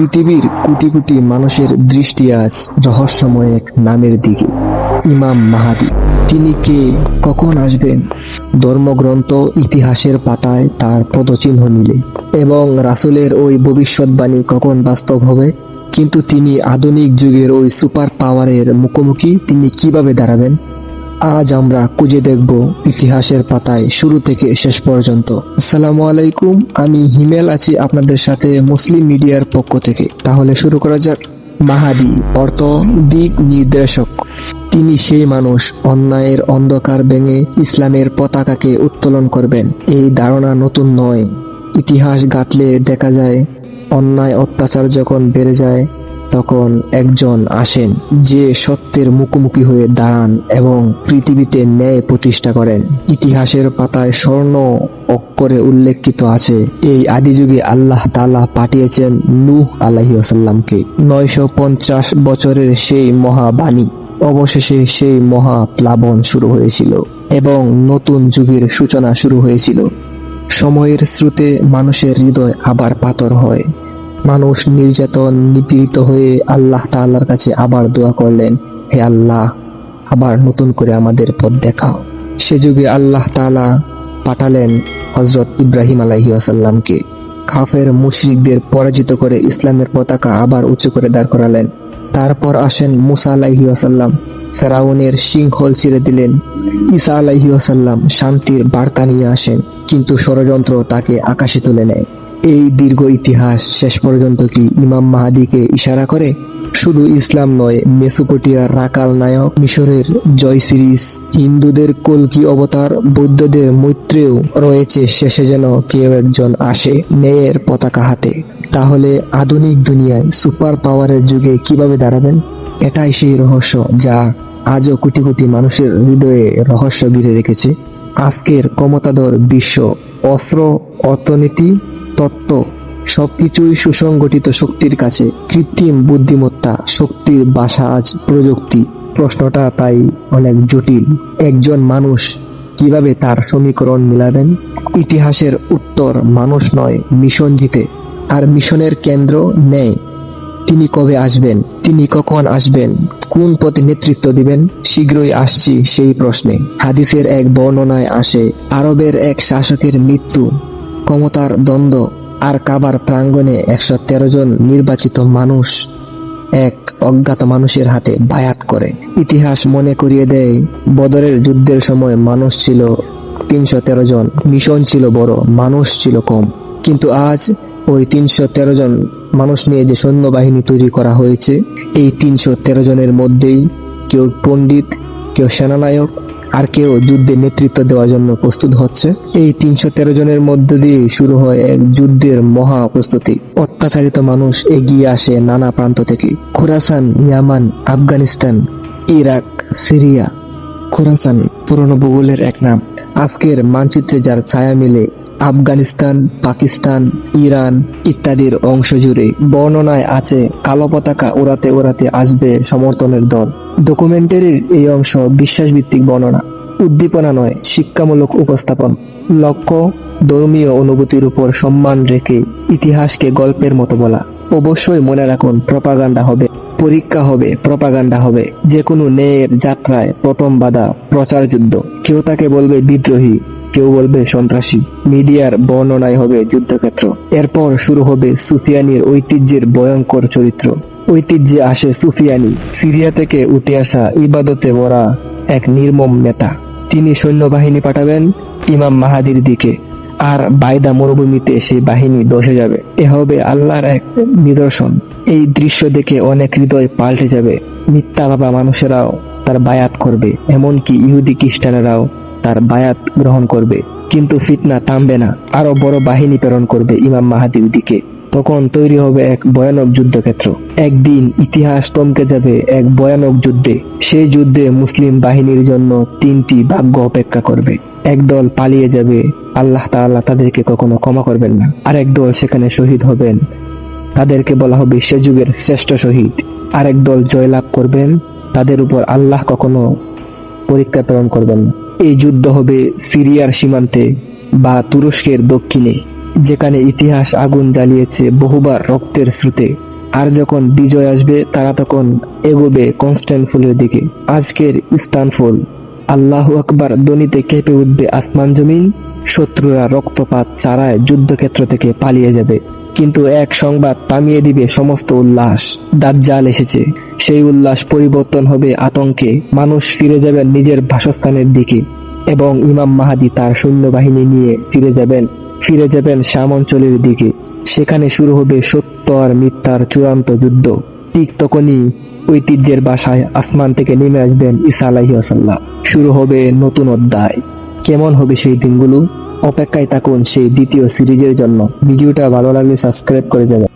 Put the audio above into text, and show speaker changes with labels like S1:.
S1: পৃথিবীর কোটি কোটি মানুষের দৃষ্টি আজ রহস্যময় এক নামের দিকে। ইমাম মাহাদি, তিনি কে, কখন আসবেন? ধর্মগ্রন্থ ইতিহাসের পাতায় তার পদচিহ্ন মিলে। এবং রাসুলের ওই ভবিষ্যৎবাণী কখন বাস্তব হবে? কিন্তু তিনি আধুনিক যুগের ওই সুপার পাওয়ারের মুখোমুখি তিনি কীভাবে দাঁড়াবেন? আজ আমরা খুঁজে দেখব ইতিহাসের পাতায় শুরু থেকে শেষ পর্যন্ত। আসসালামু আলাইকুম, আমি হিমেল আছি আপনাদের সাথে মুসলিম মিডিয়ার পক্ষ থেকে। তাহলে শুরু করা যাক। মাহাদি অর্থ দিক নির্দেশক। তিনি সেই মানুষ, অন্যায়ের অন্ধকার ভেঙে ইসলামের পতাকাকে উত্তোলন করবেন। এই ধারণা নতুন নয়। ইতিহাস ঘাটলে দেখা যায়, অন্যায় অত্যাচার যখন বেড়ে যায় তখন একজন আসেন, যে সত্যের মুখোমুখি হয়ে দাঁড়ান এবং পৃথিবীতে ন্যায় প্রতিষ্ঠা করেন। ইতিহাসের পাতায় স্বর্ণ অক্ষরে উল্লেখিত আছে, এই আদি যুগে আল্লাহ তাআলা পাঠিয়েছেন নূহ আলাইহি ওয়াসাল্লামকে। নয়শো পঞ্চাশ বছরের সেই মহাবাণী, অবশেষে সেই মহা প্লাবন শুরু হয়েছিল এবং নতুন যুগের সূচনা শুরু হয়েছিল। সময়ের স্রোতে মানুষের হৃদয় আবার পাথর হয়। মানুষ নির্যাতন, নিপীড়িত হয়ে আল্লাহ তাআলার কাছে আবার দোয়া করলেন, হে আল্লাহ, আবার নতুন করে আমাদের পথ দেখাও। সে যুগে আল্লাহ তাআলা পাঠালেন হজরত ইব্রাহিম আলাইহি আসাল্লামকে কাফের মুশরিকদের পরাজিত করে ইসলামের পতাকা আবার উঁচু করে দাঁড় করালেন। তারপর আসেন মুসা আলাইহি আসাল্লাম ফেরাউনের সিংহল চিরে দিলেন। ঈসা আলাইহি আসাল্লাম শান্তির বার্তা নিয়ে আসেন, কিন্তু ষড়যন্ত্র তাকে আকাশে তুলে নেয়। এই দীর্ঘ ইতিহাস শেষ পর্যন্ত কি ইমাম মাহাদিকে ইশারা করে? শুধু ইসলাম নয় মেসোপটিয়ার রাকাল নায়ক মিশরের জয় সিরিজ, হিন্দুদের কলকি অবতার, বৌদ্ধদের মৈত্রেও রয়েছে শেষে যেন কেউ একজন আসে ন্যায়ের পতাকা হাতে। তাহলে আধুনিক দুনিয়ায় সুপার পাওয়ারের যুগে কীভাবে দাঁড়াবেন? এটাই সেই রহস্য যা আজও কোটি কোটি মানুষের হৃদয়ে রহস্য ঘিরে রেখেছে। আজকের ক্ষমতাধর বিশ্ব অস্ত্র অর্থনীতি তত্ত্ব, সবকিছুই সুসংগঠিত শক্তির কাছে। কৃত্রিম বুদ্ধিমত্তা, শক্তির বাসা আজ প্রযুক্তি। প্রশ্নটা তাই অনেক জটিল। একজন মানুষ কীভাবে তার সমীকরণ মিলাবেন? ইতিহাসের উত্তর মানুষ নয়, মিশন জিতে। আর মিশনের কেন্দ্র নেয়। তিনি কবে আসবেন? তিনি কখন আসবেন? কোন পথে নেতৃত্ব দিবেন? শীঘ্রই আসছি সেই প্রশ্নে। হাদিসের এক বর্ণনায় আসে, আরবের এক শাসকের মৃত্যু। ক্ষমতার দ্বন্দ্ব আর কাবার প্রাঙ্গণে একশো তেরো জন নির্বাচিত মানুষ এক অজ্ঞাত মানুষের হাতে বায়াত করে। ইতিহাস মনে করিয়ে দেয়, বদরের যুদ্ধের সময় মানুষ ছিল তিনশো তেরো জন, মিশন ছিল বড়, মানুষ ছিল কম। কিন্তু আজ ওই তিনশো তেরো জন মানুষ নিয়ে যে সৈন্যবাহিনী তৈরি করা হয়েছে, এই তিনশো তেরো জনের মধ্যেই কেউ পণ্ডিত, কেউ সেনানায়ক আর কেউ যুদ্ধে নেতৃত্ব দেওয়ার জন্য প্রস্তুত হচ্ছে। এই তিনশো তেরো জনের মধ্য দিয়ে শুরু হয় এক যুদ্ধের মহা প্রস্তুতি। অত্যাচারিত মানুষ এগিয়ে আসে নানা প্রান্ত থেকে। Khorasan, Yemen, Afghanistan, Iraq, Syria. Khorasan পুরনো ভূগোলের এক নাম। আজকের মানচিত্রে যার ছায়া মিলে আফগানিস্তান, পাকিস্তান, ইরান ইত্যাদির অংশ জুড়ে বর্ণনায় আছে কালো পতাকা ওড়াতে ওড়াতে আসবে সমর্থনের দল। ডকুমেন্টারির এই অংশ বিশ্বাসভিত্তিক বর্ণনা, উদ্দীপনা নয়, শিক্ষামূলক উপস্থাপন। লক্ষ্য, ধর্মীয় অনুভূতির উপর সম্মান রেখে ইতিহাসকে গল্পের মতো বলা। অবশ্যই মনে রাখুন, প্রপাগান্ডা হবে, পরীক্ষা হবে, প্রপাগান্ডা হবে। যে কোনো ন্যায়ের যাত্রায় প্রথম বাধা প্রচার যুদ্ধ কেউ তাকে বলবে বিদ্রোহী। কেউ বলবে সন্ত্রাসী, মিডিয়ার বর্ণনায় হবে যুদ্ধক্ষেত্র। এরপর শুরু হবে সুফিয়ানির ঐতিহ্যের ভয়ঙ্কর চরিত্র। ঐতিহ্যে আসে সুফিয়ানি, সিরিয়া থেকে উঠে আসা ইবাদতে মরা এক নির্মম নেতা। তিনি সৈন্যবাহিনী পাঠাবেন ইমাম মাহাদির দিকে, আর বাইদা মরুভূমিতে সেই বাহিনী দশে যাবে। এ হবে আল্লাহর এক নিদর্শন। এই দৃশ্য দেখে অনেক হৃদয় পাল্টে যাবে। মিথ্যা বাবা মানুষেরাও তার বায়াত করবে, এমনকি ইহুদি খ্রিস্টানেরাও। তার বায়াত গ্রহণ করবে, কিন্তু ফিতনা থামবে না। আরও বড় বাহিনী প্রেরণ করবে ইমাম মাহাদির দিকে। তখন তৈরি হবে এক ভয়ানক যুদ্ধক্ষেত্র। একদিন ইতিহাস থমকে যাবে এক ভয়ানক যুদ্ধে। সেই যুদ্ধে মুসলিম বাহিনীর জন্য তিনটি ভাগ্য অপেক্ষা করবে। একদল পালিয়ে যাবে, আল্লাহ তাআলা তাদেরকে কখনো ক্ষমা করবেন না। আরেক দল সেখানে শহীদ হবেন, তাদেরকে বলা হবে সে যুগের শ্রেষ্ঠ শহীদ। আরেক দল জয়লাভ করবেন, তাদের উপর আল্লাহ কখনো পরীক্ষা প্রেরণ করবেন না। এই যুদ্ধ হবে সিরিয়ার সীমান্তে বা তুরস্কের দক্ষিণে, যেখানে ইতিহাস আগুন জ্বালিয়েছে বহুবার রক্তের স্রোতে। আর যখন বিজয় আসবে, তারা তখন এগোবে কনস্ট্যান্টফুলের দিকে। আজকের ইস্তানফুল, আল্লাহ আকবার দনিতে কেঁপে উঠবে আসমান জমিন, শত্রুরা রক্তপাত চারায় যুদ্ধক্ষেত্র থেকে পালিয়ে যাবে। কিন্তু এক সংবাদ থামিয়ে দিবে সমস্ত উল্লাস। দাজ্জাল এসেছে। সেই উল্লাস পরিবর্তন হবে আতঙ্কে। মানুষ ফিরে যাবেন নিজের বাসস্থানের দিকে এবং ইমাম মাহাদি তার সৈন্যবাহিনী নিয়ে ফিরে যাবেন। ফিরে যাবেন শাম অঞ্চলের দিকে। সেখানে শুরু হবে সত্য আর মিথ্যার চূড়ান্ত যুদ্ধ। ঠিক তখনই ঐতিহ্যের বাসায় আসমান থেকে নেমে আসবেন ঈসা আলাহি শুরু হবে নতুন অধ্যায়। কেমন হবে সেই দিনগুলো? অপেক্ষায় থাকুন সেই দ্বিতীয় সিরিজের জন্য। ভিডিওটা ভালো লাগলে সাবস্ক্রাইব করে যাবেন।